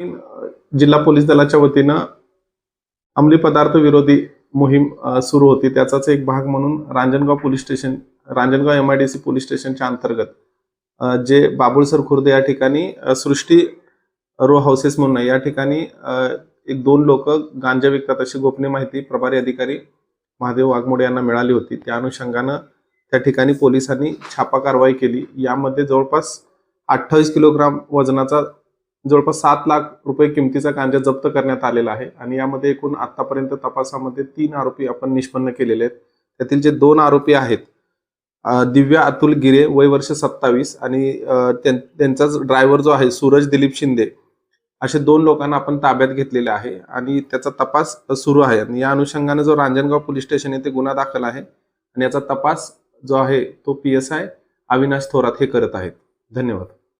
जिल्हा पोलीस दलाच्या वतीनं अंमली पदार्थ विरोधी मोहीम सुरू होती. त्याचाच एक भाग म्हणून Ranjangaon police station Ranjangaon M I D C police स्टेशनच्या अंतर्गत जे बाबुळसर खुर्द या ठिकाणी सृष्टी रो हाऊसेस म्हणून आहे. या ठिकाणी एक दोन लोक गांजा विकतात अशी गोपनीय माहिती प्रभारी अधिकारी महादेव वाघमोडे यांना मिळाली होती. त्या अनुषंगानं त्या ठिकाणी पोलिसांनी छापा कारवाई केली. यामध्ये जवळपास अठ्ठावीस किलोग्राम वजनाचा जवळपास सात लाख रुपये किमतीचा गांजा जप्त करण्यात आलेला आहे. आणि यामध्ये एकूण आतापर्यंत तपासामध्ये तीन आरोपी आपण निष्पन्न केलेले आहेत. त्यातील जे दोन आरोपी आहेत दिव्या अतुल गिरे वय वर्ष सत्तावीस आणि त्यां- त्यांचाच ड्रायव्हर जो आहे सूरज दिलीप शिंदे असे दोन लोकांना आपण ताब्यात घेतलेले आहे. आणि त्याचा तपास सुरू आहे. आणि या अनुषंगाने जो रांजणगाव पोलीस स्टेशन येथे गुन्हा दाखल आहे आणि याचा तपास जो आहे तो P S I Avinash Thorat हे करत आहेत. धन्यवाद.